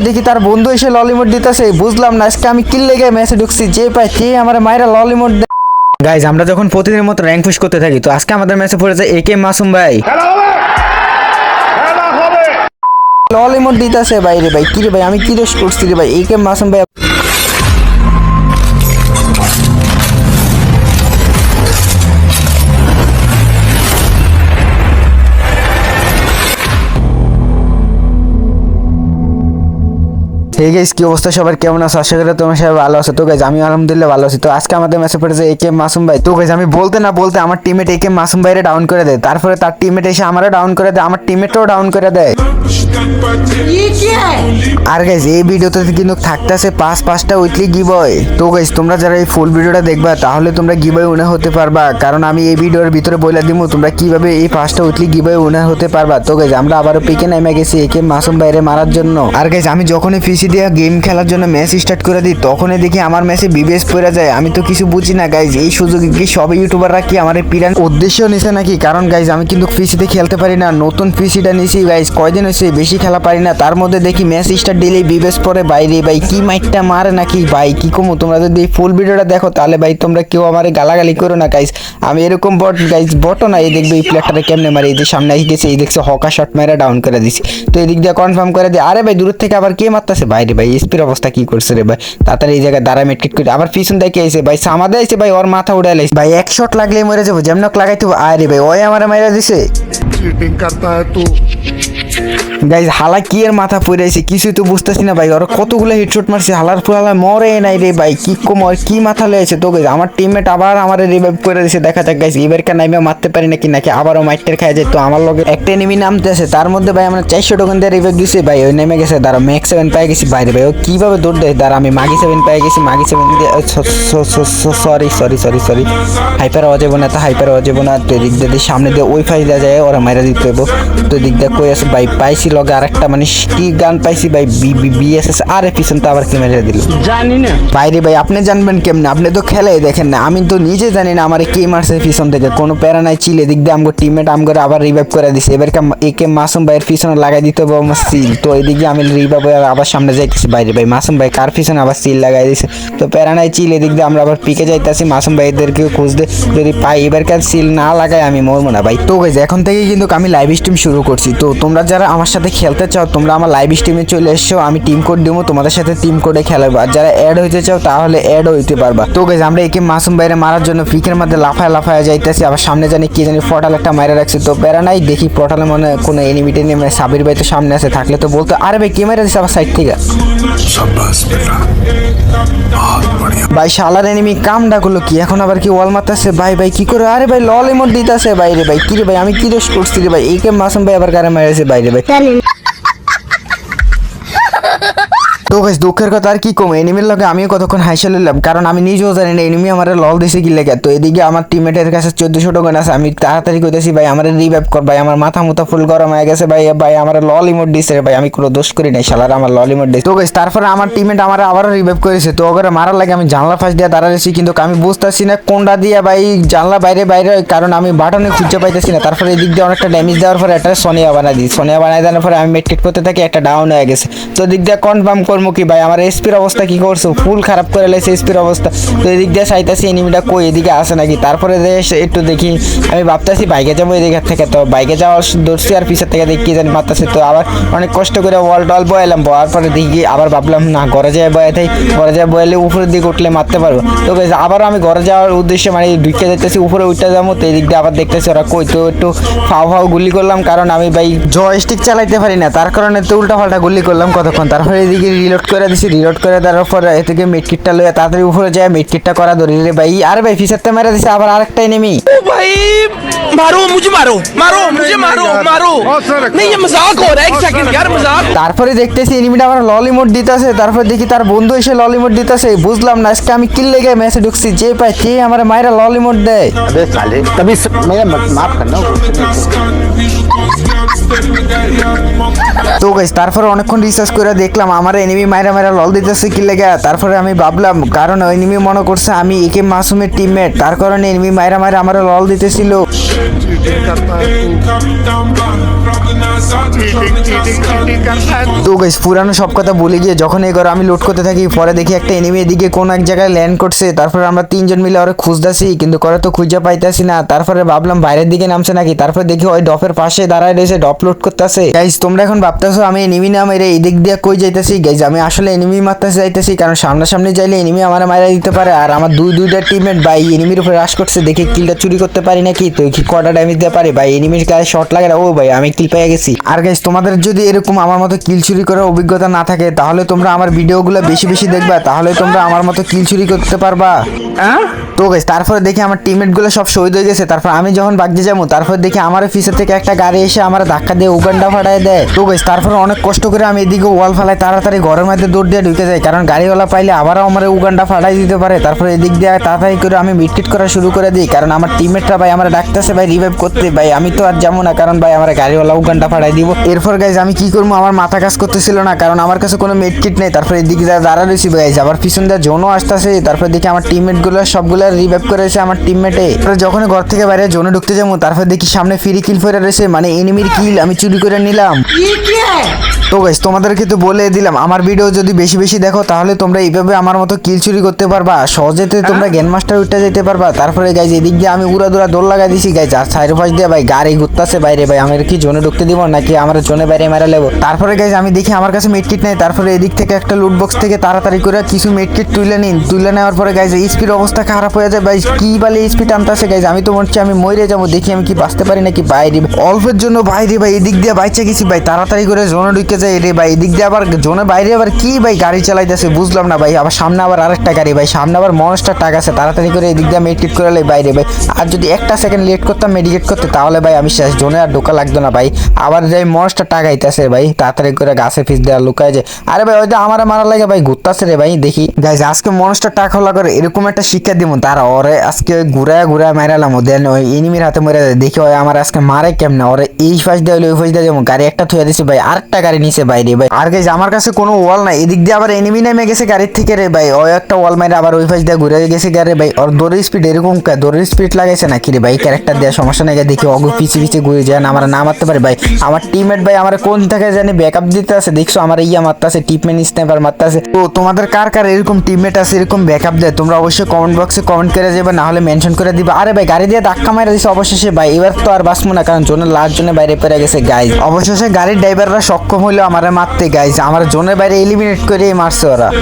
দেখি তার বন্ধু এসে ললিমোট দিতেছে বুঝলাম না আজকে আমি কিল লেগে ম্যাচে ঢুকছি যে পাই কে আমার মায়েরা ললিমোট গাইজ আমরা যখন প্রতিদিনের মতো র্যাঙ্ক পুশ করতে থাকি তো আজকে আমাদের ম্যাচে পড়েছে এ কে মাসুম ভাই। ললিমোট দিতেছে ভাই রে ভাই কি রে ভাই আমি কি দোষ করছি রে ভাই? এ কে মাসুম ভাই হে গাইস কি অবস্থা সবার? কেমন আছে? আশা করি তোমার সবাই ভালো আছে। তো গাইজ আমি আলহামদুলিল্লাহ ভালো আছি। তো আজকে আমাদের ম্যাচে পড়েছে এ কে মাসুম ভাই, তো গাইজ আমি বলতে না বলতে আমার টিমেট এ কে মাসুম ভাইরে ডাউন করে দেয়। তারপরে তার টিমেট এসে আমারও ডাউন করে দেয়, আমার টিমেটও ডাউন করে দেয়। আর গাইজ এই ভিডিওতে কিন্তু থাকতেছে পাঁচ পাঁচটা উইকলি গিবয় তো গাইজ তোমরা যারা এই ফুল ভিডিওটা দেখবা, তাহলে তোমরা গিবয় উনে হতে পারবা। কারণ আমি এই ভিডিওর ভিতরে বলে দিব তোমরা কীভাবে এই পাঁচটা উইকলি গিবয় উনে হতে পারবা। তো গাইজ আমরা আবারও পিকে নেমে গেছি, একে মাসুম বাইরে মারার জন্য। আর গাইজ আমি যখনই পিসি দিয়ে গেম খেলার জন্য ম্যাচ স্টার্ট করে দিই, তখনই দেখি আমার ম্যাচে বিবিএস পড়ে যায়। আমি তো কিছু বুঝি না গাইজ এই সুযোগে কি সব ইউটিউবাররা কি আমার পিরান উদ্দেশ্য নিছে নাকি? কারণ গাইজ আমি কিন্তু পিসিতে খেলতে পারি না। নতুন পিসিটা নিছি গাইজ কয়দিন হয়েছে বেশি খেলা পারি না। তার মধ্যে দেখি ম্যাচ স্টার ডেলি বিবেস পরে বাইরে ভাই, কি মাইকটা মারে নাকি? ভাই, কি কমো? তোমরা যদি ফুল ভিডিওটা দেখো, তাহলে ভাই তোমরা কেউ আমার গালাগালি করো না গাইস আমি এরকম বট গাইস বটো না, এই দেখবে এই প্লেয়ারটা কেমনে মারি? এই যে সামনে এসে গেছে, এই দেখছে হকা শট মেরে ডাউন করে দিছি। তো এদিক দিয়ে কনফার্ম করে দিই আরে ভাই, দূর থেকে আবার কে মারতেছে? বাইরে ভাই স্পির অবস্থা কি করছে রে ভাই? তাড়াতাড়ি এই জায়গায় দাঁড়া মেটকেট করে। আবার পিছন দেখে এসে ভাই, সামাদে আইছে, ভাই, ওর মাথা উড়াই লাইছে। ভাই, এক শট লাগলেই মরে যাব, যেমন লাগাইতে আরে ভাই, ওই আমার মারা দিছে? চিটিং করতা হ্যায় তু গাইজ হালা কি এর মাথা পড়ে আছে? কিছুই তো বুঝতেছি না ভাই। ওরা কতগুলো হেডশট মারছে? হালার ফুলালা মরে নাই রে ভাই। কি কম ওর কি মাথা লেগেছে তো গাইজ আমার টিমমেট আবার আমার রিভাইভ করে দিছে। দেখা যাক গাইজ এবার কে নাইমে মারতে পারি নাকি? নাকি আবারও মাইটের খাই যায়? তো আমার লগে একটা এনিমি নামতে আছে তার মধ্যে ভাই আমরা চারশো টোকেন দিয়ে রিভাইভ দিছে। ভাই, ওই নেমে গেছে। দাঁড়া ম্যাক্স সেভেন পাই গেছি। বাইরে ভাই, ও কীভাবে দৌড় দেয়? দাঁড়া আমি মাগি সেভেন পাই গেছি। মাগি সেভেন দিয়ে sorry sorry sorry sorry hyper যাব না তো হাইপার যাব না। তো এদিক দিয়ে সামনে দিয়ে ওই ফাই দেওয়া যায়, ওরা মাইরা দিতে তো এদিক দিয়ে কই আছে? ভাই, পাইছি লগে আরেকটা মানে কি গান পাইছি ভাই? বিএসএস আর পিছন তো আবার কি মেরে দিল? জানি না। বাইরে ভাই আপনি জানবেন কেমনে? আপনি তো খেলাই দেখেন না। আমি তো নিজে জানি না আমার কে মারছে পিছন থেকে। কোনো প্যারা নাই চিলে দিক দিয়ে আমগো টিমমেট আমগো আবার রিভাইভ করে দিছে। এবার একে মাসুম ভাইয়ের পিছনে লাগাই দিতে হবে আমার সিল তো এদিকে আমি রিভাইভ হয়ে আবার সামনে যাইতেছি। বাইরে ভাই মাসুম ভাই কার পিছনে আবার সিল লাগাই দিছে? তো প্যারা নাই চিল এদিক দিয়ে আমরা আবার পিকে যাইতেছি। মাসুম ভাইদেরকে খুঁজতে যদি পাই এবার কার সিল না লাগাই আমি মরবো না। ভাই তো গাইজ এখন থেকে কিন্তু আমি লাইভ স্ট্রিম শুরু করছি। তো তোমরা যারা আমার সাথে খেলতে চাও, তোমরা আমার লাইভ স্ট্রিমে চলে এসছো আমি টিম কোড দেবো, তোমাদের সাথে টিম কোডে খেলাবো। আর যারা অ্যাড হইতে চাও, তাহলে অ্যাড হইতে পারবা। তো গেছে আমরা একে মাসুম বাইরে মারার জন্য ফিকের মধ্যে লাফায় লাফায় যাইতেছি, আবার সামনে জানি কে জানি পটাল একটা মারে রাখছে। তো বেড়া নাই, দেখি পটালে মনে কোনো এনিমিটে নেমে সাবির ভাই তো সামনে আছে, থাকলে তো বলতো, আরে ভাই, কে মারা আবার সাইড থেকে? ভাই, শালার এনিমি কামডা গুলো কি? এখন আবার কি ওয়াল মারতেছে? ভাই ভাই, কি করে? আরে ভাই লল এমন দিতেছে। বাইরে ভাই, কি রে ভাই, আমি কি দোষ করছি রে ভাই? এই কে মাসুম ভাই আবার কারে মারেছে বাইরে ভাই। তো গাইস দুঃখের কথা আর কি কম? এনিমির লগে আমিও কতক্ষণ হাইসা নিলাম কারণ আমি নিজেও জানি না এনিমি আমার লল দিছে কি লেগে। তো এদিকে আমার টিমমেটের কাছে চোদ্দশো টোকেন আছে, আমি তাড়াতাড়ি কইতেছি, ভাই, আমার রিভাইভ কর, ভাই, আমার মাথা মুথা ফুল গরম হয়ে গেছে, ভাই ভাই, আমার লল ইমোট দিছে ভাই, আমি কোনো দোষ করি নাই, শালার আমার লল ইমোট দিছে। তো গাইস তারপরে আমার টিমমেট আমার আবারও রিভাইভ করেছে, তো ওকে মারার লাগে আমি জানলা ফাঁস দিয়ে দাঁড়াইছি, কিন্তু আমি বুঝতেছি না কোনটা দিয়ে, ভাই, জানলা বাইরে বাইরে, কারণ আমি বাটনে খুঁজে পাইতেছি না। তারপরে এদিক দিয়ে অনেকটা ড্যামেজ দেওয়ার পরে একটা সোনিয়া বানাই দিই। সোনিয়া বানাই দেওয়ার পরে আমি মেটকেট করতে থাকি, একটা ডাউন হয়ে গেছে। তো এদিক দিয়ে কনফার্ম করব কি ভাই, আমার এসপির অবস্থা কি করছ? ফুল খারাপ করে লেছে এসপির অবস্থা। তো এদিক দিয়ে চাইতেছি এনিমিটা কই? এদিকে আসে নাকি? তারপরে একটু দেখি। আমি ভাবতেছি বাইকে যাব এদিকে থেকে। তো বাইকে যাওয়ার দৌড়ছি আর পিছের থেকে দেখি জানি মারতেছে তো আবার অনেক কষ্ট করে ওয়াল টল বয়ালাম। বয়ার পরে দেখি আবার ভাবলাম, না, ঘরে যায় বয়ে থাই। ঘরে যায় বয়ালে উপরের দিকে উঠলে মারতে পারব। তো আবার আমি ঘরে যাওয়ার উদ্দেশ্যে মানে ঢুকে দেখতেছি উপরে উঠতে যাব। তো এদিক দিয়ে আবার দেখতেছি ওরা কই? তো একটু ফাও ফাও গুলি করলাম। কারণ আমি ভাই জয়স্টিক চালাইতে পারি না। তার কারণে তো উল্টা পাল্টা গুলি করলাম কতক্ষণ? তারপরে এদিকে রিলোড করে দিছি রিলোড করে দেওয়ার পর এ থেকে মিটকিটটা লয়ে তাড়াতাড়ি উপরে যায় মিটকিটটা করা ধরি রে ভাই আর ভাই ফিসারটা মেরে দিছে আবার আরেকটা নেমি भाई मारो मुझे मारो मारो मुझे मारो मारो नहीं ये मजाक हो रहा है एक सेकंड यार मजाक তারপরে দেখতেছি এনিমিটা আমার ললিমোট দিতেছে তারপর দেখি তার বন্ধু এসে ললিমোট দিতেছে বুঝলাম না আজকে আমি কিল লেগে ম্যাচে ঢুকছি যে পাই কে আমার মায়েরা ললিমোট দেয় अबे साले तभी स- मेरा मत- তো গাইস তারপরে অনেকক্ষণ রিসার্চ করে দেখলাম আমার এনিমি মায়েরা মায়েরা লল দিতেছে কি লেগে তারপরে আমি ভাবলাম কারণ এনিমি মনে করছে আমি একে মাসুমের টিমমেট তার কারণে এনিমি মায়েরা মায়েরা আমার লল দিতেছিল তো গাইস পুরানো সব কথা বলে গিয়ে যখন এই ঘর আমি লোড করতে থাকি, পরে দেখি একটা এনিমি এদিকে কোন এক জায়গায় ল্যান্ড করছে। তারপরে আমরা তিনজন মিলে ওরা খুঁজতেছি, কিন্তু করে তো খুঁজে পাইতেছি না। তারপরে ভাবলাম বাইরের দিকে নামছে নাকি? তারপরে দেখি ওই ডপের পাশে দাঁড়ায় রয়েছে, ডপ লোড করতেছে। গাইস তোমরা এখন ভাবতেছো আমি এনিমি না মেরে এদিক দিয়ে কই যাইতেছি? গাইস আমি আসলে এনিমি মারতেছি যাইতেছি, কারণ সামনাসামনি যাইলে এনিমি আমার মারা দিতে পারে। আর আমার দুই, দুইটা টিমমেট ভাই এনিমির উপরে রাশ করছে, দেখি কিলটা চুরি করতে পারি নাকি? তো কি কটা ড্যামেজ দিতে পারে? ভাই এনিমির গায়ে শট লাগে না। ও ভাই, আমি কিল পেয়ে গেছি। আর গাইস তোমাদের যদি এরকম আমার মতো কিল চুরি করার অভিজ্ঞতা না থাকে, তাহলে তোমরা আমার ভিডিওগুলো বেশি বেশি দেখবা, তাহলে তোমরা আমার মতো কিল চুরি করতে পারবা। তো গাইস তারপরে দেখি আমার টিমমেটগুলো সব শহীদ হয়ে গেছে। তারপর আমি যখন বাগতে যাব, তারপর দেখি আমার পিছের থেকে একটা গাড়ি এসে আমার ধাক্কা দিয়ে উগান্ডা ফাটায় দেয়। তো গাইস তারপর অনেক কষ্ট করে আমি এদিকে ওয়াল ফালাই, তাড়াতাড়ি ঘরের মধ্যে দৌড় দিয়ে ঢুকে যাই। কারণ গাড়িওয়ালা পাইলে আবারও আমার উগান্ডা ফাটাই দিতে পারে। তারপরে এদিক দিয়ে তাড়াতাড়ি করে আমি মিটকিট করা শুরু করে দিই। কারণ আমার টিমমেটরা ভাই আমার ডাকতেছে, ভাই রিভাইভ করতে। ভাই, আমি তো আর যাব না, কারণ ভাই আমার গাড়িওয়ালা উগান্ডা ফাটাই দিব। এরপর গাইজ আমি কি করব? আমার মাথা কাজ করতেছিল না, কারণ আমার কাছে কোনো মেডকিট নেই। তারপরে এদিকে দাঁড়া রয়েছি গাইজ আবার পিছন দিয়ে জোনও আসতেছে। তারপরে দেখি আমার টিমমেট গুলো সবগুলো রিভাইভ করেছে আমার টিমমেটে যখন ঘর থেকে বাইরে জোনে ঢুকতে যাব তারপর দেখি সামনে ফ্রি কিল ফেরে রয়েছে মানে এনিমির কিল আমি চুরি করে নিলাম। তো গাইস তোমাদেরকে তো বলে দিলাম আমার ভিডিও যদি বেশি বেশি দেখো তাহলে তোমরা এইভাবে আমার মতো কিল চুরি করতে পারবা। সহজেতে তোমরা গ্যান মাস্টার উঠতে যেতে পারবা। তারপরে গাইজ এদিক দিয়ে আমি উড়া দুরা দৌড় লাগাই দিছি। গাইজ আর সাইড পাশ দিয়ে ভাই গাড়ি ঘুরতেছে বাইরে। ভাই আমার কি জোনে ঢুকতে দিব নাকি আমার জোনে বাইরে মারা লেবো তারপরে গাইজ আমি দেখি আমার কাছে মেডকিট নেই। তারপরে এদিক থেকে একটা লুট বক্স থেকে তাড়াতাড়ি করে কিছু মেডকিট তুলে নিন। তুলে নেওয়ার পরে গাইজ স্পিড অবস্থা খারাপ হয়ে যায়, ভাই। কি বলে স্পিড আনতেছে গাইজ আমি তো মনে আমি মরে যাব, দেখি আমি কি বাঁচতে পারি নাকি বাইরে। অল্পের জন্য বাইরে ভাই, এদিক দিয়ে বাইচে গেছি, ভাই। তাড়াতাড়ি করে জোনে ঢুকে যায় রে ভাই, এদিক দিয়ে আবার জোনে বাইরে আবার কি, ভাই? গাড়ি চালাইতেছে, বুঝলাম না ভাই। আবার সামনে আবার আরেকটা গাড়ি, ভাই। সামনে আবার মনস্টার টাক আছে, তাড়াতাড়ি করে এদিক দিয়ে মেডিকেট করে লাই বাইরে, ভাই। আর যদি একটা সেকেন্ড লেট করতাম মেডিকেট করতে, তাহলে ভাই আমি শেষ জোনে আর ঢোকা লাগতো না, ভাই। আবার যাই মনস্টার টাক আইতাছে, ভাই, তাড়াতাড়ি করে গাছে ফিস দেওয়া লুকায় যায়। আরে ভাই, ওই যে আমার মারা লাগে, ভাই, ঘুরতাছে রে ভাই, দেখি। গাইজ আজকে মনস্টার টাক হলা করে এরকম একটা শিক্ষা দিব তারা ওরে আজকে ঘুরায় ঘুরায় মারালাম দেন ওই এনিমির হাতে মরে যায় দেখি ওই আমার আজকে মারে কেমনে, ওরে এই ফাঁস দেওয়া ওই ফাঁস দেওয়া যেমন গাড়ি একটা থুয়ে দিছে ভাই, আরেকটা গাড়ি নিচে বাইরে ভাই। আর গাইজ আমার কাছে কোনো ওয়াল নাই, এদিক দিয়ে আবার এনিমি নেমে গেছে গাড়ির থেকে রে ভাই, ওই একটা ওয়াল মারে আবার ওই ফাঁস দিয়ে ঘুরে গেছে গাড়ি ভাই, ওর দৌড়ের স্পিড এরকম দৌড়ের স্পিড লাগাইছে না কি রে ভাই ক্যারেক্টার দেওয়ার সমস্যা নাই দেখি অগু পিছিয়ে পিছিয়ে ঘুরে যায় আমার না মারতে পারে ভাই। আমার টিমমেট ভাই আমার কোন থেকে জানি ব্যাকআপ দিতে আছে, দেখছ, আমার ইয়া মারতে আছে টিপমেন স্নাইপার মারতে আছে তো তোমাদের কার কার এরকম টিমমেট আছে, এরকম ব্যাকআপ দেয়, তোমরা অবশ্যই কমেন্ট বক্সে কমেন্ট করে যাবে না হলে মেনশন করে দিবে। আরে ভাই গাড়ি দিয়ে ধাক্কা মারা দিছে অবশেষে ভাই। এবার তো আর বাঁচবো না কারণ জোনের লাস্ট জনে বাইরে পেরে গেছে গাইজ অবশেষে গাড়ির ড্রাইভাররা সক্ষম হলো আমার মারতে গাইজ আমার জোনের বাইরে এলিমিনেট করে মারছে ওরা।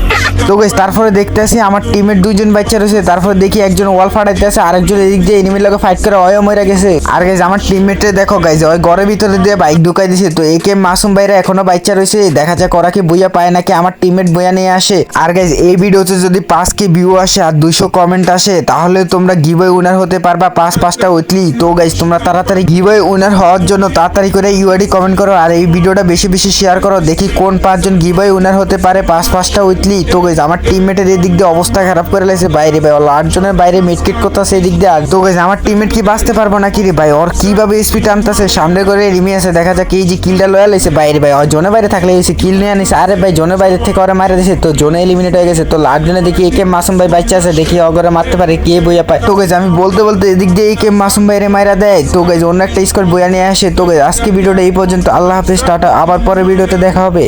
তো গাইস তারপরে দেখতে আসি আমার টিমের দুইজন বাচ্চা রয়েছে। তারপরে দেখি একজন ওয়াল ফাটাইতে আছে আরেকজন এদিক দিয়ে এনিমির লগে ফাইট করে অয় মরে গেছে। আর গাইজ আমার টিমমেটে দেখো গাইজ ওই ঘরের ভিতরে দিয়ে বাইক ঢুকাই দিছে। তো একে মাসুম বাইরে এখনও বাচ্চা রয়েছে, দেখা যাক ওরা কি বইয়া পায় নাকি আমার টিমমেট বইয়া নিয়ে আসে। আর গাইজ এই ভিডিওতে যদি পাঁচ কে ভিউ আসে আর দুইশো কমেন্ট আসে, তাহলে তোমরা গিভওয়ে উইনার হতে পারবা পাঁচ, পাঁচটা উইকলি তো গাইজ তোমরা তাড়াতাড়ি গিভওয়ে উইনার হওয়ার জন্য তাড়াতাড়ি করে ইউআইডি কমেন্ট করো। আর এই ভিডিওটা বেশি বেশি শেয়ার করো। দেখি কোন পাঁচজন গিভওয়ে উইনার হতে পারে পাঁচ, পাঁচটা উইকলি তো গাইজ আমার টিমমেটের এদিক দিয়ে অবস্থা খারাপ করে লাগছে বাইরে ভাই, ওর আটজনের বাইরে মিটকিট করতেছে এদিক দিয়ে। আর তো গাইজ আমার টিমমেট কি বাঁচতে পারব নাকি রে ভাই? ওর কীভাবে স্পিড আনতেছে? সামনে করে রিমি আছে, দেখা যাক এই যে কিলটা লয়া লাইছে বাইরে ভাই। ওর জোনে বাইরে থাকলে এসে কিল নিয়ে আনিছে। আরে ভাই জোনের বাইরে থেকে ওরা মারে দিছে, তো জোনে এলিমিনেট হয়ে গেছে। তো জনে দেখি একে মাসুম ভাই বাচ্চা আছে, দেখি অগরে মারতে পারে, কে বইয়া পায়। তো গাইজ আমি বলতে বলতে এদিক দিয়ে একে মাসুম ভাইরে মারা দেয়। তো গাইজ অন্য একটা স্কোর বইয়া নিয়ে আসে। তো গাইজ আজকে ভিডিওটা এই পর্যন্ত। আল্লাহ হাফেজ, টাটা। আবার পরে ভিডিওতে দেখা হবে।